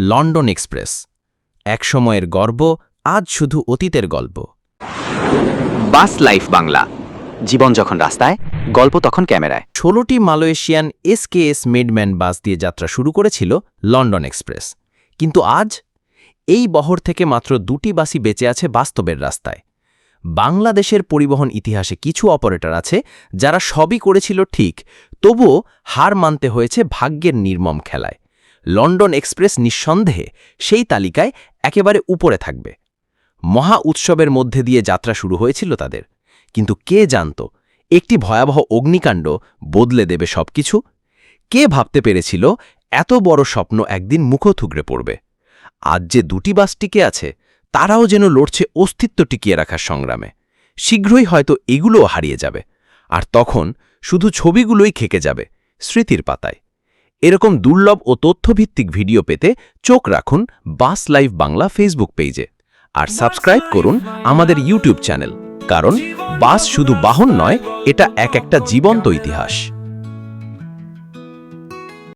London express. এক সময়ের গর্ব আজ শুধু অতীতের গল্প। বাস লাইফ বাংলা। জীবন যখন রাস্তায় গল্প তখন ক্যামেরায়। ষোলোটি মালয়েশিয়ান এসকেএস মেডম্যান বাস দিয়ে যাত্রা শুরু করেছিল লন্ডন এক্সপ্রেস। কিন্তু আজ এই বহর থেকে মাত্র দুটি বাসই বেঁচে আছে বাস্তবের রাস্তায়। বাংলাদেশের পরিবহন ইতিহাসে কিছু অপারেটর আছে যারা সবই করেছিল ঠিক তবুও হার মানতে হয়েছে ভাগ্যের নির্মম খেলায়। লন্ডন এক্সপ্রেস নিঃসন্দেহে সেই তালিকায় একেবারে উপরে থাকবে। মহা উৎসবের মধ্যে দিয়ে যাত্রা শুরু হয়েছিল তাদের। কিন্তু কে জানত, একটি ভয়াবহ অগ্নিকাণ্ড বদলে দেবে সবকিছু? কে ভাবতে পেরেছিল, এত বড় স্বপ্ন একদিন মুখো থুগড়ে পড়বে? আজ যে দুটি বাস টিকে আছে, তারাও যেন লড়ছে অস্তিত্ব টিকিয়ে রাখার সংগ্রামে। শীঘ্রই হয়তো এগুলোও হারিয়ে যাবে। আর তখন শুধু ছবিগুলোই খেকে যাবে, স্মৃতির পাতায়। এরকম দুর্লভ ও তথ্যভিত্তিক ভিডিও পেতে চোখ রাখুন বাস লাইভ বাংলা ফেসবুক পেজে। আর সাবস্ক্রাইব করুন আমাদের ইউটিউব চ্যানেল, কারণ বাস শুধু বাহন নয়, এটা এক একটা জীবন্ত ইতিহাস।